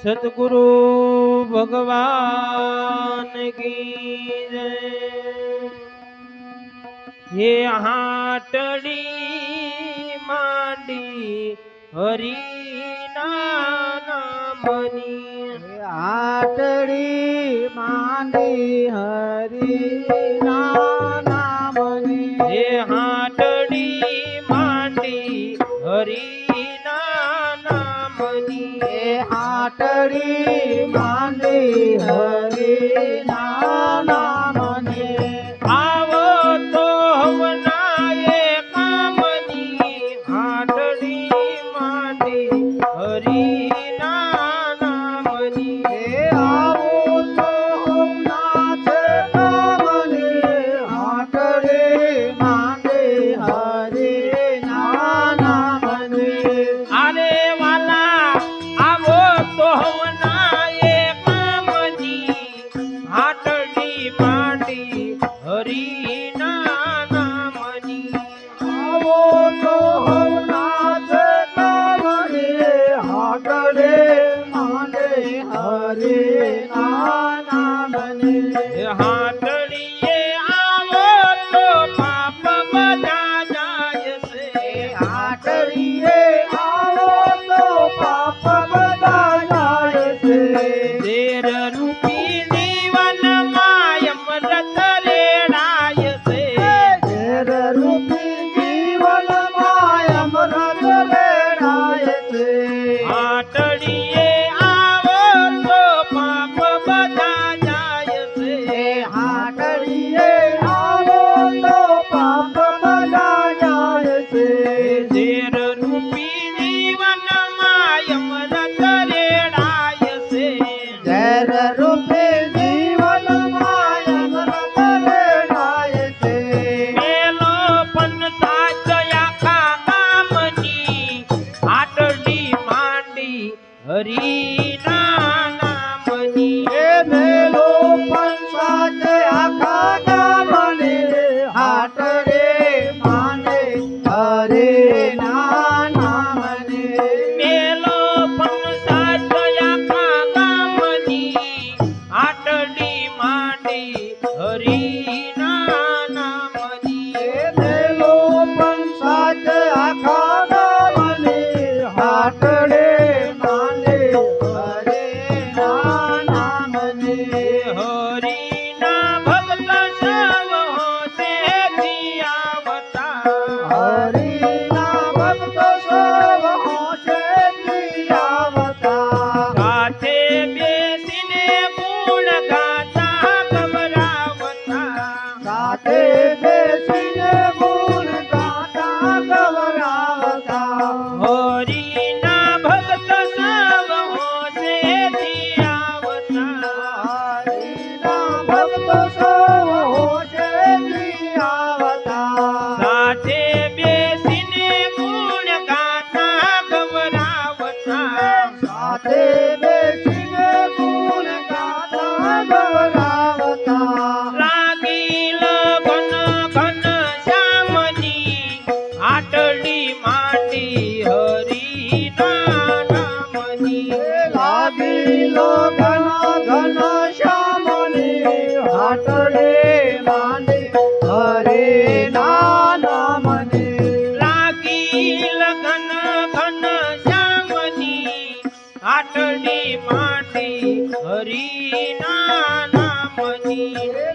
સદગુરુ ભગવાન કી જય હે હાટડી માંડી હરિના નામની હાટડી માંડી હરિના નામની હે હા પાટડી માને હરે નાના આટલી માટી હરિના નામની.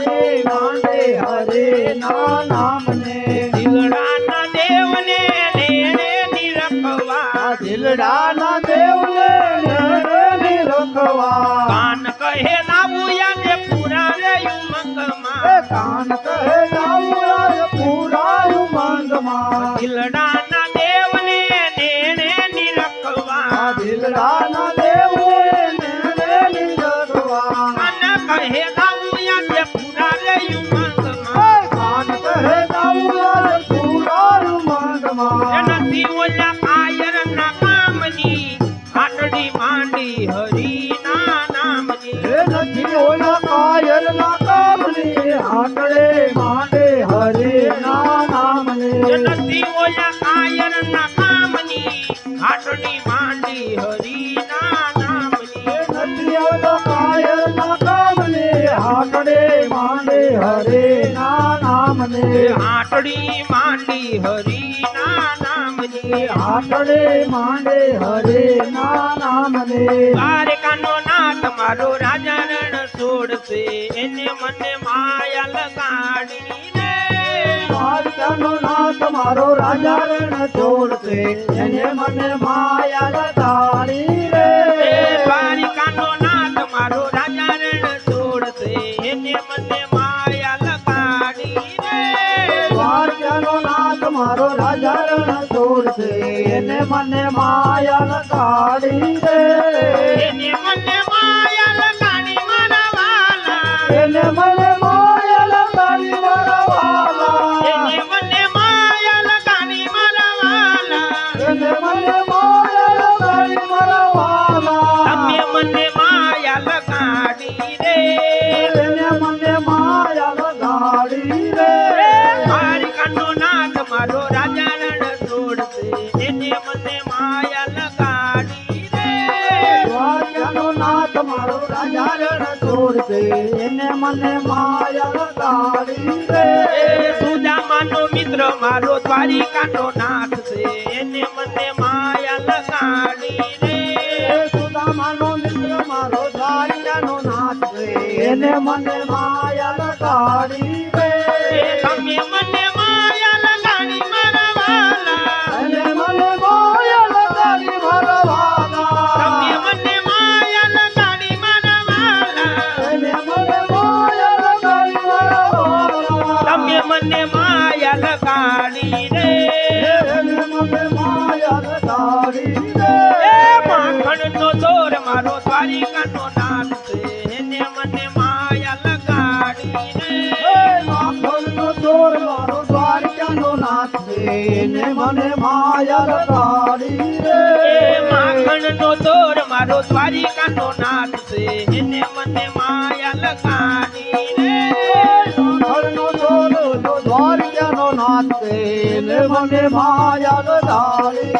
હાટડે માંડે હરે ના નામને દિલડાના દેવને દેવને હાટડી માંડી હરિના નામની નથી ઓલા કાયરના કામની હાટડે માંડે હરે ના નામને હાટડી માંડી હરીના નામની હાટડે માંડે હરે ના નામને દ્વારકાનો નાથ મારો રાજા રણ છોડશે. એને મને માયા મારો રાજા રણ છોડશે એને મને માયા લગાડી રે. એને મને માયા લગાડી રે સુદામાનો મિત્ર મારો દ્વારિકાનો નાથ છે. એને મને માયા લગાડી રે સુદામાનો મિત્ર મારો દ્વારિકાનો નાથ છે. એને મને માયા લગાડી રે એ માખણનો દોર મારો દ્વારિકાનો નાથ છે એને મને માયા લગાડી રે એ માખણનો ચોર મારો દ્વારકાનો નાથ છે એને મને માયા લગાડી રે એ માખણનો દોર મારો તો દ્વારકાનો નાથ છે એને મને માયા લગાડી રે મારા વાલા એને મને માયા લગાડી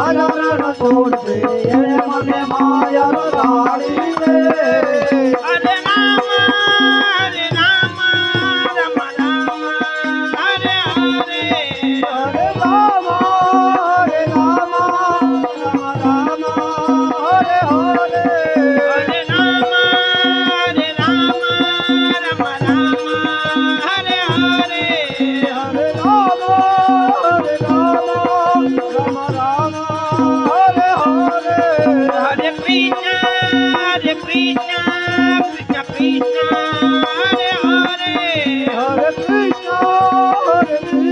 મારો રાજા રણ છોડશે એને મને માયા લગાડી રે. અરે રામ